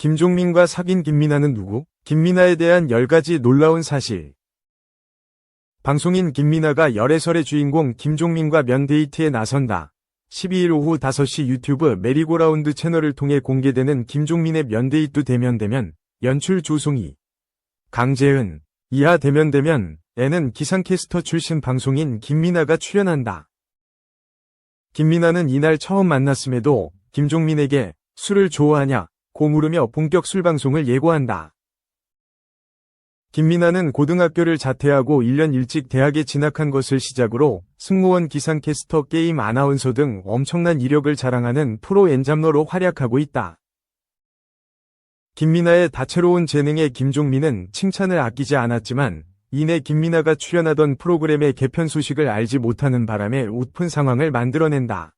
김종민과 사귄 김민아는 누구? 김민아에 대한 10가지 놀라운 사실. 방송인 김민아가 열애설의 주인공 김종민과 면데이트에 나선다. 12일 오후 5시 유튜브 메리고라운드 채널을 통해 공개되는 김종민의 면데이트 대면대면 연출 조송이 강재은 이하 대면대면 에는 기상캐스터 출신 방송인 김민아가 출연한다. 김민아는 이날 처음 만났음에도 김종민에게 술을 좋아하냐 고 물으며 본격 술 방송을 예고한다. 김민아는 고등학교를 자퇴하고 1년 일찍 대학에 진학한 것을 시작으로 승무원 기상캐스터 게임 아나운서 등 엄청난 이력을 자랑하는 프로 엔잡러로 활약하고 있다. 김민아의 다채로운 재능에 김종민은 칭찬을 아끼지 않았지만 이내 김민아가 출연하던 프로그램의 개편 소식을 알지 못하는 바람에 웃픈 상황을 만들어낸다.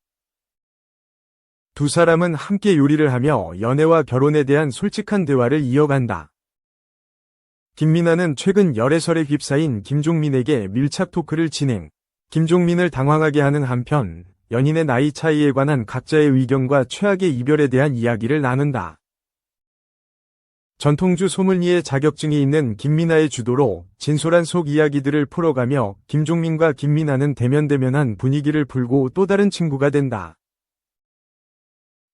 두 사람은 함께 요리를 하며 연애와 결혼에 대한 솔직한 대화를 이어간다. 김민아는 최근 열애설에 휩싸인 김종민에게 밀착 토크를 진행. 김종민을 당황하게 하는 한편 연인의 나이 차이에 관한 각자의 의견과 최악의 이별에 대한 이야기를 나눈다. 전통주 소믈리에 자격증이 있는 김민아의 주도로 진솔한 속 이야기들을 풀어가며 김종민과 김민아는 대면대면한 분위기를 풀고 또 다른 친구가 된다.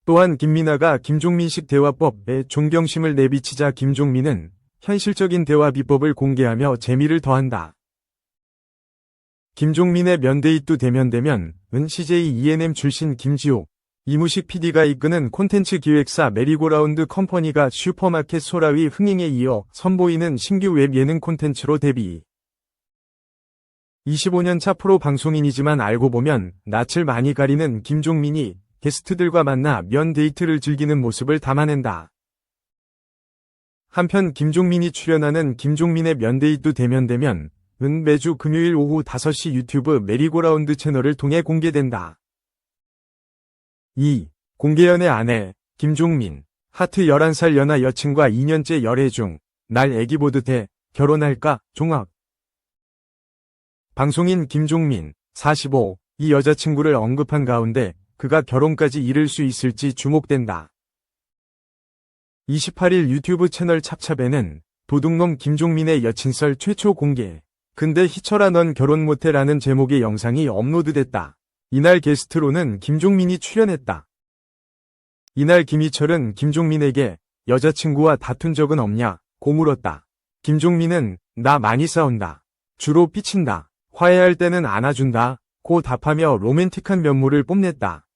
또한 김민아가 김종민식 대화법에 존경심을 내비치자 김종민은 현실적인 대화 비법을 공개하며 재미를 더한다. 김종민의 면데이트 대면대면 은 CJ ENM 출신 김지호, 이무식 PD가 이끄는 콘텐츠 기획사 메리고라운드 컴퍼니가 슈퍼마켓 소라위 흥행에 이어 선보이는 신규 웹 예능 콘텐츠로 데뷔. 25년차 프로 방송인이지만 알고 보면 낯을 많이 가리는 김종민이 게스트들과 만나 면 데이트를 즐기는 모습을 담아낸다. 한편 김종민이 출연하는 김종민의 면데이트 대면대면 은 매주 금요일 오후 5시 유튜브 메리고라운드 채널을 통해 공개된다. 2. 공개연애 아내 김종민 하트 11살 연하 여친과 2년째 열애 중 날 애기 보듯 해 결혼할까 종합 방송인 김종민 45. 이 여자친구를 언급한 가운데 그가 결혼까지 이룰 수 있을지 주목된다. 28일 유튜브 채널 찹찹에는 도둑놈 김종민의 여친설 최초 공개. 근데 희철아 넌 결혼 못해 라는 제목의 영상이 업로드됐다. 이날 게스트로는 김종민이 출연했다. 이날 김희철은 김종민에게 여자친구와 다툰 적은 없냐 고 물었다. 김종민은 나 많이 싸운다. 주로 삐친다. 화해할 때는 안아준다. 고 답하며 로맨틱한 면모를 뽐냈다.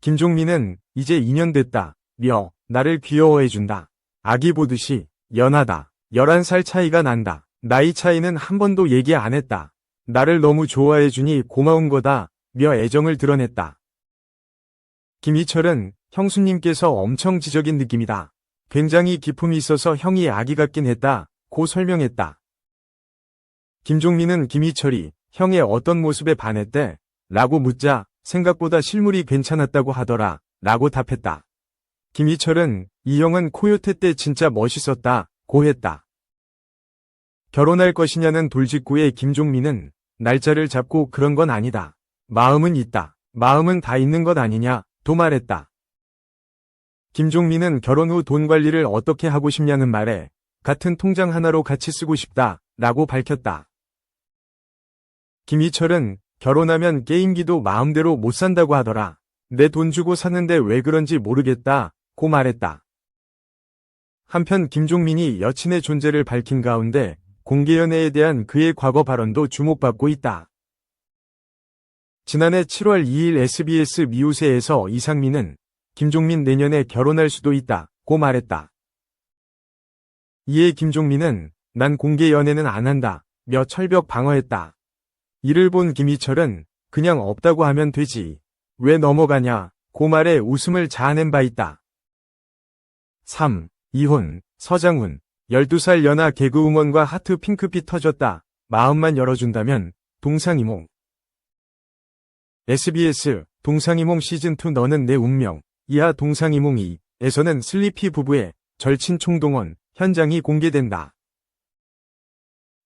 김종민은 이제 2년 됐다. 며 나를 귀여워해준다. 아기 보듯이 연하다. 11살 차이가 난다. 나이 차이는 한 번도 얘기 안 했다. 나를 너무 좋아해주니 고마운 거다. 며 애정을 드러냈다. 김희철은 형수님께서 엄청 지적인 느낌이다. 굉장히 기품이 있어서 형이 아기 같긴 했다. 고 설명했다. 김종민은 김희철이 형의 어떤 모습에 반했대? 라고 묻자 생각보다 실물이 괜찮았다고 하더라. 라고 답했다. 김희철은 이 형은 코요테 때 진짜 멋있었다. 고 했다. 결혼할 것이냐는 돌직구에 김종민은 날짜를 잡고 그런 건 아니다. 마음은 있다. 마음은 다 있는 것 아니냐. 도 말했다. 김종민은 결혼 후 돈 관리를 어떻게 하고 싶냐는 말에 같은 통장 하나로 같이 쓰고 싶다. 라고 밝혔다. 김희철은 결혼하면 게임기도 마음대로 못 산다고 하더라. 내 돈 주고 샀는데 왜 그런지 모르겠다. 고 말했다. 한편 김종민이 여친의 존재를 밝힌 가운데 공개연애에 대한 그의 과거 발언도 주목받고 있다. 지난해 7월 2일 SBS 미우새에서 이상민은 김종민 내년에 결혼할 수도 있다. 고 말했다. 이에 김종민은 난 공개 연애는 안 한다. 며 철벽 방어했다. 이를 본 김희철은 그냥 없다고 하면 되지. 왜 넘어가냐. 고 말에 웃음을 자아낸 바 있다. 3. 이혼, 서장훈. 12살 연하 개그우먼과 하트 핑크빛 터졌다. 마음만 열어준다면 동상이몽. SBS 동상이몽 시즌2 너는 내 운명 이하 동상이몽 2에서는 슬리피 부부의 절친 총동원 현장이 공개된다.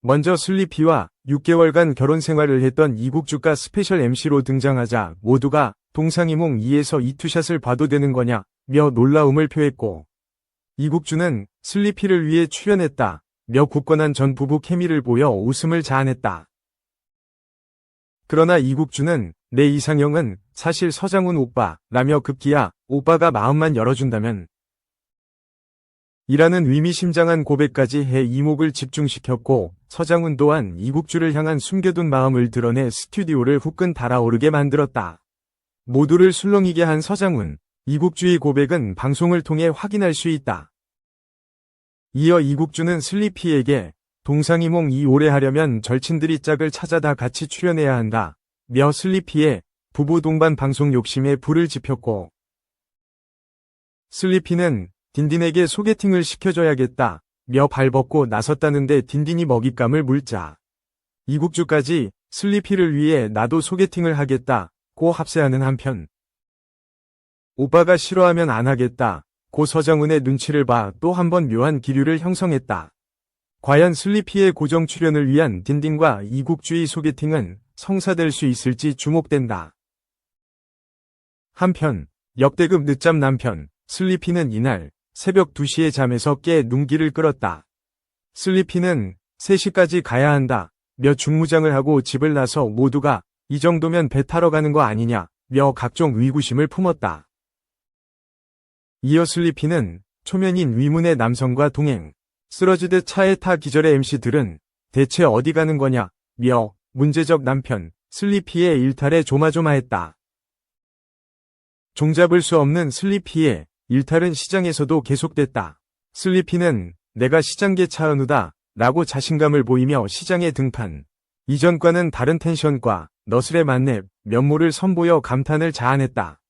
먼저 슬리피와 6개월간 결혼 생활을 했던 이국주가 스페셜 MC로 등장하자 모두가 동상이몽 2에서 이 투샷을 봐도 되는 거냐 며 놀라움을 표했고 이국주는 슬리피를 위해 출연했다. 며 굳건한 전 부부 케미를 보여 웃음을 자아냈다. 그러나 이국주는 내 이상형은 사실 서장훈 오빠 라며 급기야 오빠가 마음만 열어준다면 이라는 의미심장한 고백까지 해 이목을 집중시켰고 서장훈 또한 이국주를 향한 숨겨둔 마음을 드러내 스튜디오를 후끈 달아오르게 만들었다. 모두를 술렁이게 한 서장훈, 이국주의 고백은 방송을 통해 확인할 수 있다. 이어 이국주는 슬리피에게 동상이몽 이 오래 하려면 절친들이 짝을 찾아다 같이 출연해야 한다. 며 슬리피의 부부 동반 방송 욕심에 불을 지폈고 슬리피는 딘딘에게 소개팅을 시켜줘야겠다. 며 발벗고 나섰다는데 딘딘이 먹잇감을 물자. 이국주까지 슬리피를 위해 나도 소개팅을 하겠다. 고 합세하는 한편 오빠가 싫어하면 안 하겠다. 고 서정은의 눈치를 봐 또 한 번 묘한 기류를 형성했다. 과연 슬리피의 고정 출연을 위한 딘딘과 이국주의 소개팅은 성사될 수 있을지 주목된다. 한편 역대급 늦잠 남편 슬리피는 이날 새벽 2시에 잠에서 깨 눈기를 끌었다. 슬리피는 3시까지 가야 한다. 며 중무장을 하고 집을 나서 모두가 이 정도면 배 타러 가는 거 아니냐. 며 각종 의구심을 품었다. 이어 슬리피는 초면인 위문의 남성과 동행, 쓰러지듯 차에 타 기절의 MC들은 대체 어디 가는 거냐, 며 문제적 남편, 슬리피의 일탈에 조마조마했다. 종잡을 수 없는 슬리피의 일탈은 시장에서도 계속됐다. 슬리피는 내가 시장계 차은우다 라고 자신감을 보이며 시장에 등판. 이전과는 다른 텐션과 너슬의 만렙, 면모를 선보여 감탄을 자아냈다.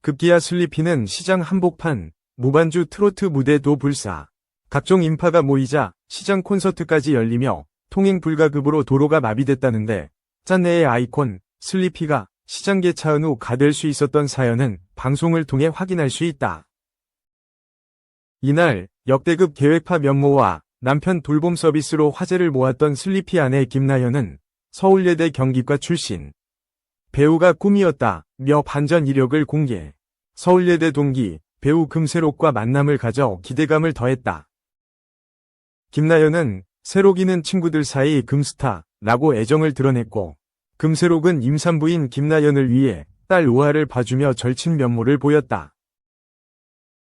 급기야 슬리피는 시장 한복판, 무반주 트로트 무대도 불사. 각종 인파가 모이자 시장 콘서트까지 열리며 통행 불가급으로 도로가 마비됐다는데 짠내의 아이콘 슬리피가 시장계 차은우 가될 수 있었던 사연은 방송을 통해 확인할 수 있다. 이날 역대급 계획파 면모와 남편 돌봄 서비스로 화제를 모았던 슬리피 아내 김나연은 서울예대 경기과 출신. 배우가 꿈이었다. 며 반전 이력을 공개. 서울예대 동기 배우 금세록과 만남을 가져 기대감을 더했다. 김나연은 세록이는 친구들 사이 금스타라고 애정을 드러냈고 금세록은 임산부인 김나연을 위해 딸 우아를 봐주며 절친 면모를 보였다.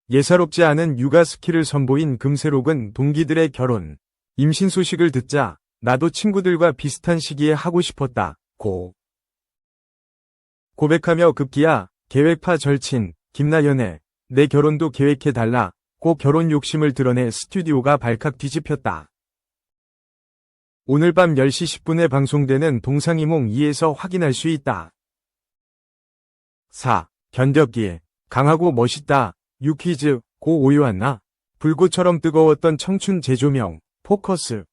예사롭지 않은 육아 스킬을 선보인 금세록은 동기들의 결혼, 임신 소식을 듣자 나도 친구들과 비슷한 시기에 하고 싶었다. 고. 고백하며 급기야 계획파 절친 김나연의 내 결혼도 계획해달라. 고 결혼 욕심을 드러내 스튜디오가 발칵 뒤집혔다. 오늘 밤 10시 10분에 방송되는 동상이몽 2에서 확인할 수 있다. 4. 견뎠기에 강하고 멋있다. 유퀴즈 고 오유한나 불꽃처럼 뜨거웠던 청춘 재조명 포커스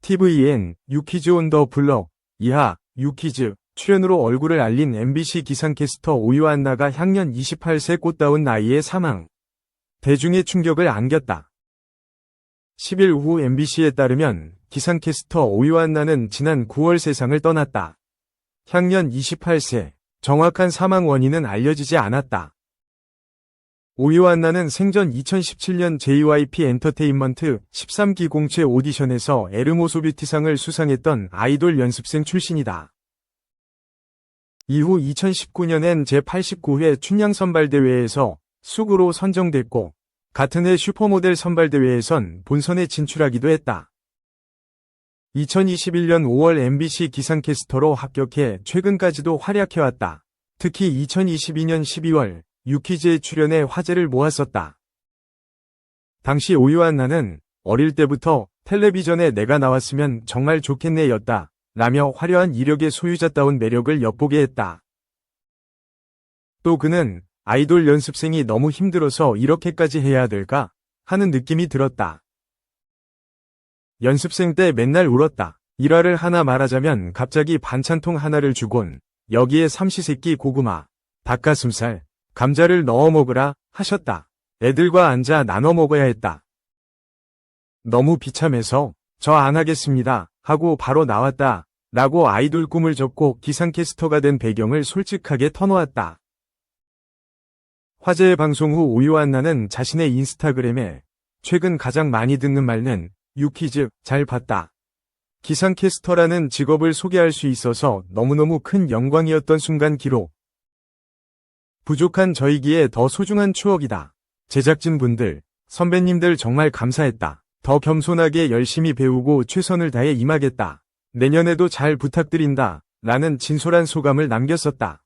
TVN 유퀴즈 온 더 블럭 이하 유퀴즈 출연으로 얼굴을 알린 MBC 기상캐스터 오유한나가 향년 28세 꽃다운 나이에 사망. 대중의 충격을 안겼다. 10일 오후 MBC에 따르면 기상캐스터 오유한 나는 지난 9월 세상을 떠났다. 향년 28세, 정확한 사망 원인은 알려지지 않았다. 오유한 나는 생전 2017년 JYP 엔터테인먼트 13기 공채 오디션에서 에르모소 뷰티상을 수상했던 아이돌 연습생 출신이다. 이후 2019년엔 제89회 춘향 선발대회에서 수구로 선정됐고 같은 해 슈퍼모델 선발대회에선 본선에 진출하기도 했다. 2021년 5월 MBC 기상캐스터로 합격해 최근까지도 활약해왔다. 특히 2022년 12월 유퀴즈에 출연해 화제를 모았었다. 당시 오유한 나는 어릴 때부터 텔레비전에 내가 나왔으면 정말 좋겠네 였다. 라며 화려한 이력의 소유자다운 매력을 엿보게 했다. 또 그는 아이돌 연습생이 너무 힘들어서 이렇게까지 해야 될까 하는 느낌이 들었다. 연습생 때 맨날 울었다. 일화를 하나 말하자면 갑자기 반찬통 하나를 주곤 여기에 삼시세끼 고구마, 닭가슴살, 감자를 넣어 먹으라 하셨다. 애들과 앉아 나눠 먹어야 했다. 너무 비참해서 저 안 하겠습니다 하고 바로 나왔다. 라고 아이돌 꿈을 접고 기상캐스터가 된 배경을 솔직하게 터놓았다. 화제의 방송 후 오요한나는 자신의 인스타그램에 최근 가장 많이 듣는 말은 유키즈 잘 봤다. 기상캐스터라는 직업을 소개할 수 있어서 너무너무 큰 영광이었던 순간 기록. 부족한 저이기에 더 소중한 추억이다. 제작진 분들, 선배님들 정말 감사했다. 더 겸손하게 열심히 배우고 최선을 다해 임하겠다. 내년에도 잘 부탁드린다. 라는 진솔한 소감을 남겼었다.